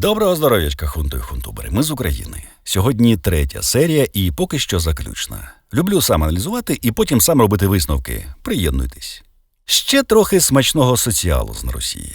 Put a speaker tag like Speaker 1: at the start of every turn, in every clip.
Speaker 1: Доброго здоров'ячка, хунту і хунтубери. Ми з України. Сьогодні третя серія і поки що заключна. Люблю сам аналізувати і потім сам робити висновки. Приєднуйтесь. Ще трохи смачного соціалу з Росії.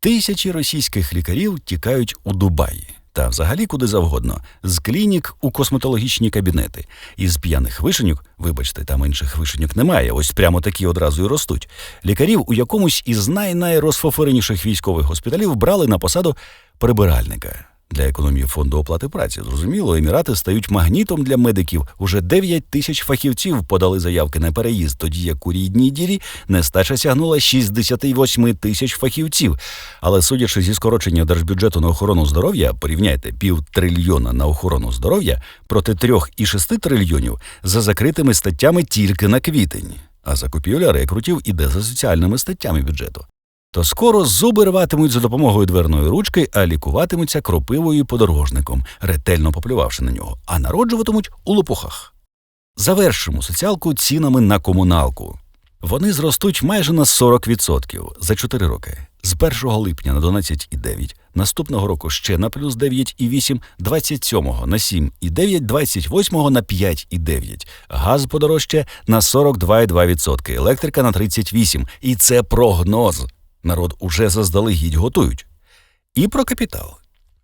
Speaker 1: Тисячі російських лікарів тікають у Дубаї та взагалі куди завгодно, з клінік у косметологічні кабінети. Із п'яних вишеньок, вибачте, там інших вишеньок немає, ось прямо такі одразу і ростуть. Лікарів у якомусь із най-найрозфофореніших військових госпіталів брали на посаду прибиральника. Для економії фонду оплати праці, зрозуміло, емірати стають магнітом для медиків. Уже 9 тисяч фахівців подали заявки на переїзд, тоді як у рідній дірі нестача сягнула 68 тисяч фахівців. Але судячи зі скорочення держбюджету на охорону здоров'я, порівняйте пів трильйона на охорону здоров'я проти 3,6 трильйонів за закритими статтями тільки на квітень. А закупівля рекрутів іде за соціальними статтями бюджету то скоро зуби рватимуть за допомогою дверної ручки, а лікуватимуться кропивою подорожником, ретельно поплювавши на нього, а народжуватимуть у лопухах. Завершимо соціалку цінами на комуналку. Вони зростуть майже на 40% за 4 роки. З 1 липня на 12,9, наступного року ще на плюс 9,8, 27-го на 7,9, 28-го на 5,9. Газ подорожче на 42,2%, електрика на 38%. І це прогноз. Народ уже заздалегідь готують. І про капітал.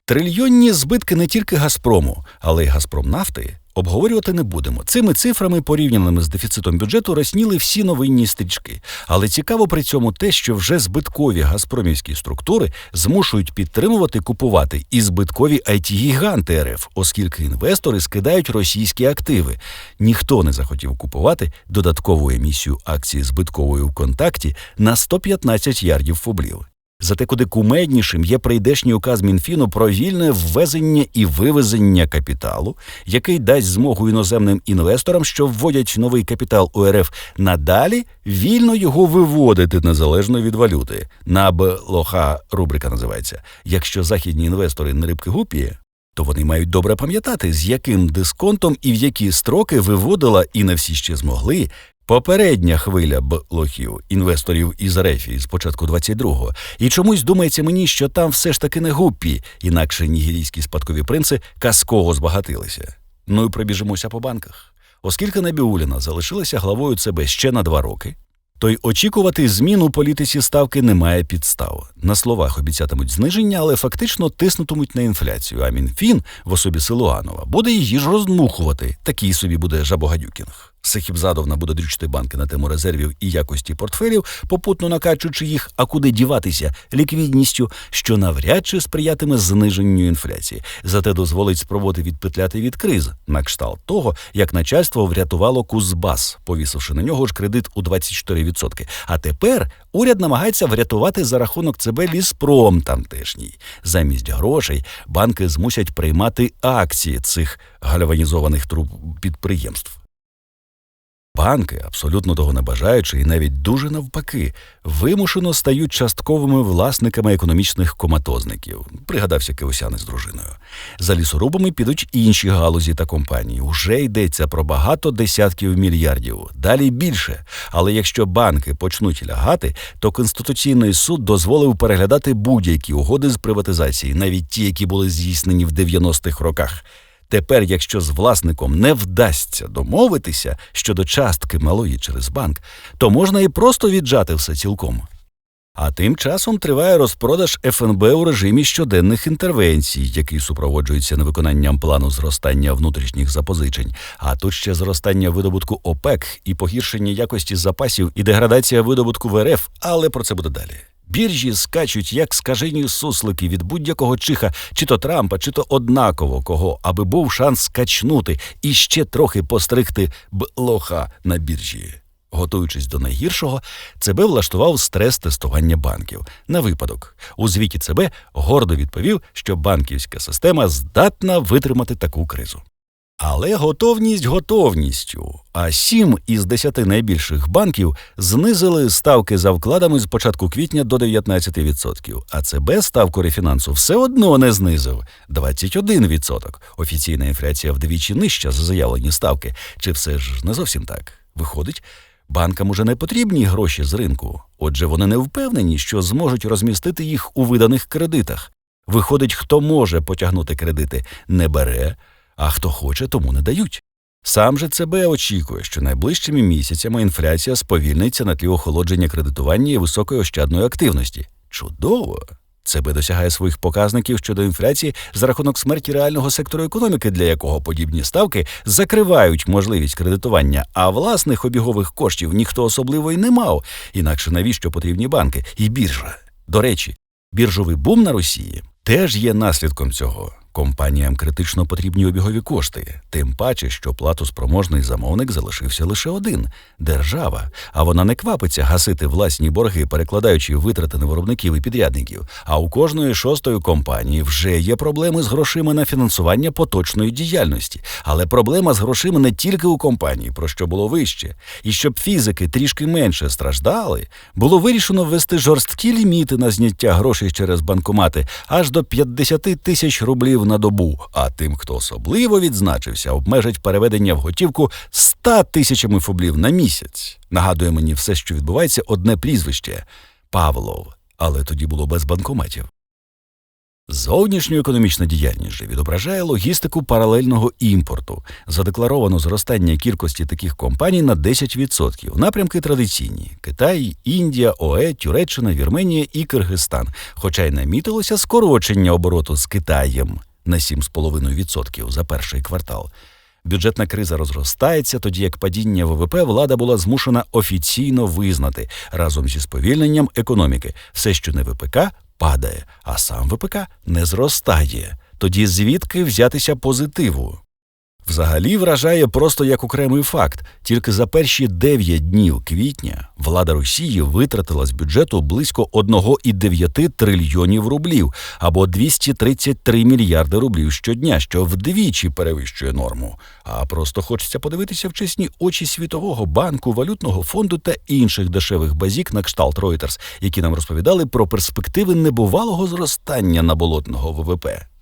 Speaker 1: Трильйонні збитки не тільки Газпрому, але й Газпромнафти обговорювати не будемо. Цими цифрами, порівняними з дефіцитом бюджету, розсніли всі новинні стрічки. Але цікаво при цьому те, що вже збиткові газпромівські структури змушують підтримувати купувати і збиткові it гіганти РФ, оскільки інвестори скидають російські активи. Ніхто не захотів купувати додаткову емісію акції збиткової в контакті на 115 ярдів фублів. Зате куди кумеднішим є прийдешній указ Мінфіну про вільне ввезення і вивезення капіталу, який дасть змогу іноземним інвесторам, що вводять новий капітал у РФ, надалі вільно його виводити незалежно від валюти. НАБ лоха рубрика називається. Якщо західні інвестори не рибки гупі, то вони мають добре пам'ятати, з яким дисконтом і в які строки виводила, і не всі ще змогли Попередня хвиля блохів інвесторів із Рефі з початку 22-го. І чомусь думається мені, що там все ж таки не гуппі, інакше нігерійські спадкові принци казково збагатилися. Ну і пробіжимося по банках. Оскільки Набіуліна залишилася главою ЦБ ще на два роки, то й очікувати змін у політиці ставки немає підстав. На словах обіцятимуть зниження, але фактично тиснутимуть на інфляцію. А Мінфін в особі Силуанова буде її ж роздмухувати. Такий собі буде жабогадюкінг. Сахібзадовна буде дрючити банки на тему резервів і якості портфелів, попутно накачуючи їх, а куди діватися ліквідністю, що навряд чи сприятиме зниженню інфляції, зате дозволить спробувати відпетляти від криз, на кшталт того, як начальство врятувало Кузбас, повісивши на нього ж кредит у 24%. А тепер уряд намагається врятувати за рахунок ЦБ ліспром тамтешній. Замість грошей банки змусять приймати акції цих гальванізованих труб підприємств. Банки, абсолютно того не бажаючи, і навіть дуже навпаки, вимушено стають частковими власниками економічних коматозників. Пригадався Кеосяни з дружиною. За лісорубами підуть інші галузі та компанії. Уже йдеться про багато десятків мільярдів, далі більше. Але якщо банки почнуть лягати, то Конституційний суд дозволив переглядати будь-які угоди з приватизації, навіть ті, які були здійснені в 90-х роках. Тепер, якщо з власником не вдасться домовитися щодо частки малої через банк, то можна і просто віджати все цілком. А тим часом триває розпродаж ФНБ у режимі щоденних інтервенцій, який супроводжується невиконанням плану зростання внутрішніх запозичень, а тут ще зростання видобутку ОПЕК і погіршення якості запасів і деградація видобутку в РФ, але про це буде далі. Біржі скачуть, як скажені суслики від будь-якого чиха, чи то Трампа, чи то однаково кого, аби був шанс скачнути і ще трохи постригти б лоха на біржі. Готуючись до найгіршого, ЦБ влаштував стрес-тестування банків. На випадок у звіті ЦБ гордо відповів, що банківська система здатна витримати таку кризу. Але готовність готовністю. А сім із десяти найбільших банків знизили ставки за вкладами з початку квітня до 19%, а ЦБ ставку рефінансу все одно не знизив 21%. Офіційна інфляція вдвічі нижча за заявлені ставки. Чи все ж не зовсім так? Виходить, банкам уже не потрібні гроші з ринку, отже, вони не впевнені, що зможуть розмістити їх у виданих кредитах. Виходить, хто може потягнути кредити, не бере, а хто хоче, тому не дають. Сам же ЦБ очікує, що найближчими місяцями інфляція сповільниться на тлі охолодження кредитування і високої ощадної активності. Чудово! ЦБ досягає своїх показників щодо інфляції за рахунок смерті реального сектору економіки, для якого подібні ставки закривають можливість кредитування, а власних обігових коштів ніхто особливо й не мав. Інакше навіщо потрібні банки і біржа? До речі, біржовий бум на Росії теж є наслідком цього. Компаніям критично потрібні обігові кошти, тим паче, що платоспроможний замовник залишився лише один держава, а вона не квапиться гасити власні борги, перекладаючи витрати на виробників і підрядників. А у кожної шостої компанії вже є проблеми з грошима на фінансування поточної діяльності. Але проблема з грошима не тільки у компанії, про що було вище. І щоб фізики трішки менше страждали, було вирішено ввести жорсткі ліміти на зняття грошей через банкомати аж до 50 тисяч рублів на добу. А тим, хто особливо відзначився, обмежить переведення в готівку 100 тисячами фублів на місяць. Нагадує мені все, що відбувається, одне прізвище Павлов. Але тоді було без банкоматів. Зовнішньоекономічна діяльність же відображає логістику паралельного імпорту. Задекларовано зростання кількості таких компаній на 10%. Напрямки традиційні: Китай, Індія, ОЕ, Туреччина, Вірменія і Киргизстан. Хоча й намітилося скорочення обороту з Китаєм на 7,5% за перший квартал. Бюджетна криза розростається, тоді як падіння ВВП влада була змушена офіційно визнати разом зі сповільненням економіки. Все, що не ВПК, падає, а сам ВПК не зростає. Тоді звідки взятися позитиву? Взагалі вражає просто як окремий факт. Тільки за перші 9 днів квітня влада Росії витратила з бюджету близько 1,9 трильйонів рублів або 233 мільярди рублів щодня, що вдвічі перевищує норму. А просто хочеться подивитися в чесні очі Світового банку, валютного фонду та інших дешевих базік на кшталт Reuters, які нам розповідали про перспективи небувалого зростання наболотного ВВП.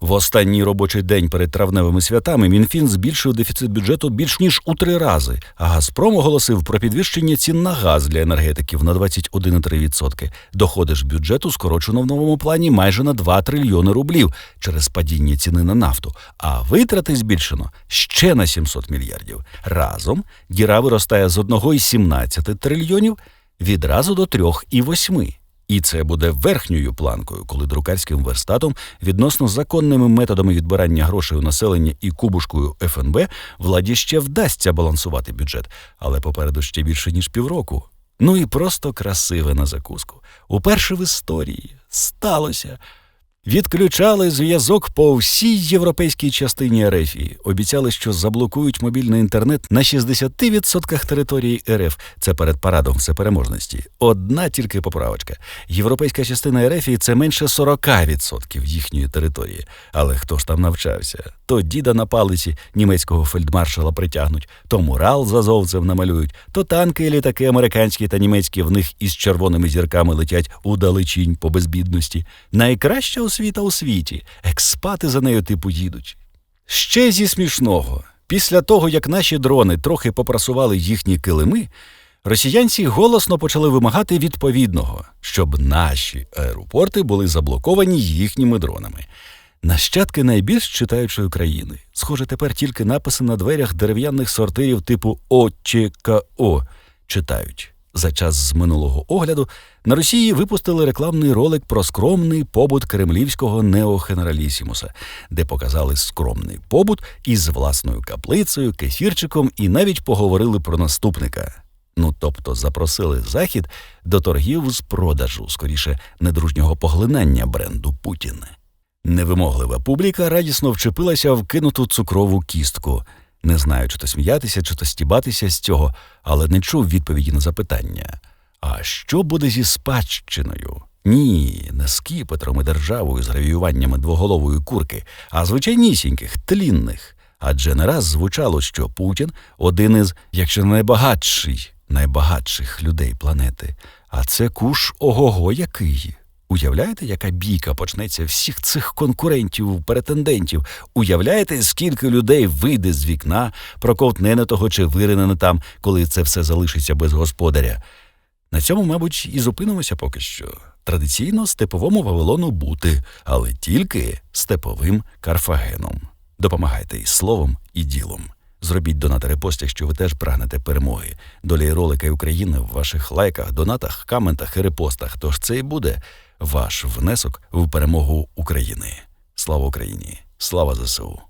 Speaker 1: В останній робочий день перед травневими святами Мінфін збільшив дефіцит бюджету більш ніж у три рази, а Газпром оголосив про підвищення цін на газ для енергетиків на 21,3%. Доходи ж бюджету скорочено в новому плані майже на 2 трильйони рублів через падіння ціни на нафту, а витрати збільшено ще на 700 мільярдів. Разом діра виростає з 1,17 трильйонів відразу до 3,8. І це буде верхньою планкою, коли друкарським верстатом відносно законними методами відбирання грошей у населення і кубушкою ФНБ владі ще вдасться балансувати бюджет, але попереду ще більше ніж півроку. Ну і просто красиве на закуску. Уперше в історії сталося. Відключали зв'язок по всій європейській частині Ерефії. Обіцяли, що заблокують мобільний інтернет на 60% території РФ. Це перед парадом всепереможності. Одна тільки поправочка. Європейська частина Ерефії це менше 40% їхньої території. Але хто ж там навчався? То діда на палиці німецького фельдмаршала притягнуть, то мурал з азовцем намалюють, то танки і літаки американські та німецькі в них із червоними зірками летять у далечінь по безбідності. Найкраща освіта у світі. Експати за нею типу їдуть. Ще зі смішного. Після того, як наші дрони трохи попрасували їхні килими, росіянці голосно почали вимагати відповідного, щоб наші аеропорти були заблоковані їхніми дронами. Нащадки найбільш читаючої країни. Схоже, тепер тільки написи на дверях дерев'яних сортирів типу ОЧКО читають. За час з минулого огляду на Росії випустили рекламний ролик про скромний побут кремлівського неогенералісімуса, де показали скромний побут із власною каплицею, кефірчиком і навіть поговорили про наступника. Ну тобто запросили захід до торгів з продажу, скоріше недружнього поглинання бренду Путін. Невимоглива публіка радісно вчепилася в кинуту цукрову кістку. Не знаю, чи то сміятися, чи то стібатися з цього, але не чув відповіді на запитання. А що буде зі спадщиною? Ні, не з кіпетром і державою з гравіюваннями двоголової курки, а звичайнісіньких, тлінних. Адже не раз звучало, що Путін один із, якщо не найбагатший, найбагатших людей планети. А це куш ого-го який. Уявляєте, яка бійка почнеться всіх цих конкурентів, претендентів? Уявляєте, скільки людей вийде з вікна, проковтне на того чи вирине не там, коли це все залишиться без господаря? На цьому, мабуть, і зупинимося поки що. Традиційно степовому Вавилону бути, але тільки степовим Карфагеном. Допомагайте і словом, і ділом. Зробіть донат репост, якщо ви теж прагнете перемоги. Доля і ролика і України в ваших лайках, донатах, коментах і репостах. Тож це і буде ваш внесок в перемогу України. Слава Україні! Слава ЗСУ!